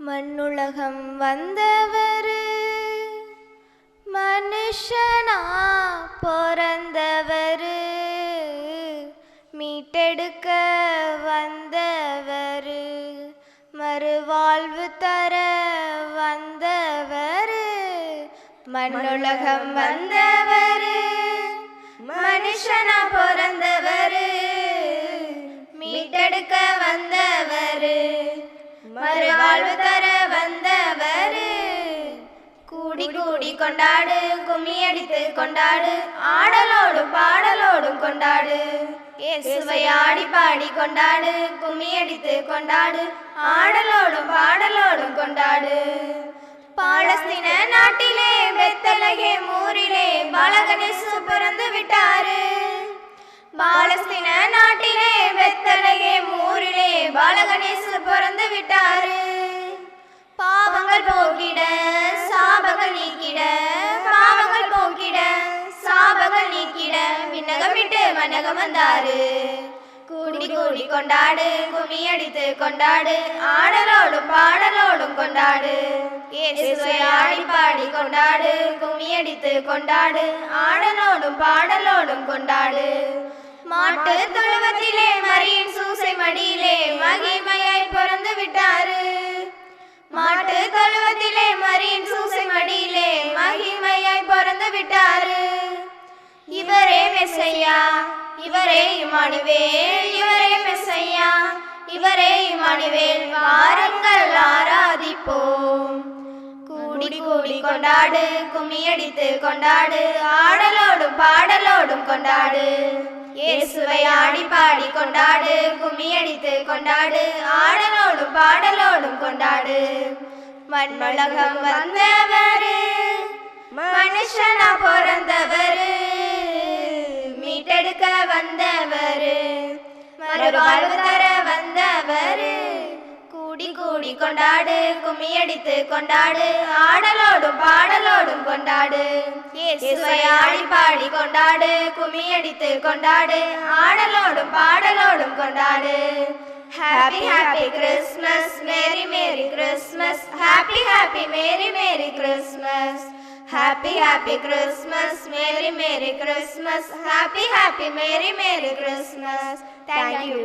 மண்ணுலகம் வந்தவர் மனுஷனா போற மண்ணுலகம் வந்தவர் மனுஷனா பிறந்தவர் மீட்டெடுக்க வந்தவர் மறுவாழ்வு தர வந்தவர். கூடி கூடி கொண்டாடு கும்மியடித்து கொண்டாடு ஆடலோடும் பாடலோடும் கொண்டாடு. இயேசுவை ஆடி பாடி கொண்டாடு கும்மியடித்து கொண்டாடு ஆடலோடும் பாடலோடும் கொண்டாடு. பாலஸ்தீன நாட்டிலே பெத்தலகே ஊரிலே பாலகணேசு பிறந்து விட்டாரு. பாலஸ்தீன நாட்டிலே பெத்தலகே ஊரிலே பாலகணேசு பிறந்து விட்டாரு. பாவங்கள் போக்கிட சாபங்கள் நீக்கிட பாவங்கள் போக்கிட சாபங்கள் நீக்கிட விண்ணகம் விட்டு மன்னகம் வந்தாரு. கூடி கூடி கொண்டாடு கும்மி அடித்து கொண்டாடு ஆடலோடும் பாடலோடும் கொண்டாடு. இயேசுவை கொண்டாடு கும்மியடித்து கொண்டாடு ஆடலோடும் பாடலோடும் கொண்டாடு. மாட்டு தொழுவத்திலே மரியின் சூசை மடியிலே மகிமையாய் பிறந்து விட்டாரு. மாட்டு தொழுவத்திலே மரியின் சூசை மடியிலே மகிமையாய் பிறந்து விட்டாரு. இவரே மெசையா இவரே இமானுவேல் இவரே மெசையா இவரே இமானுவேல் வாருங்கள் கொண்டாடு கும்மியடித்து கொண்டாடு ஆடலோடும் பாடலோடும் கொண்டாடு. இயேசுவை ஆடி பாடி கொண்டாடு கும்மியடித்து கொண்டாடு ஆடலோடும் பாடலோடும் கொண்டாடு. மண்ணுலகம் வந்தவர் மனுஷனா பிறந்தவர் மீட்டெடுக்க வந்தவர் மறுவாழ்வு தர வந்தவர். கூடி கூடி கொண்டாடு கும்மியடித்து கொண்டாடு ஆ கொண்டாடு. இயேசுவை ஆடி பாடி கொண்டாடு. கும்மி அடித்து கொண்டாடு. ஆடலோடும் பாடலோடும் கொண்டாடு. Happy happy Christmas merry merry Christmas happy happy merry merry Christmas happy happy Christmas merry merry Christmas happy happy merry merry Christmas thank you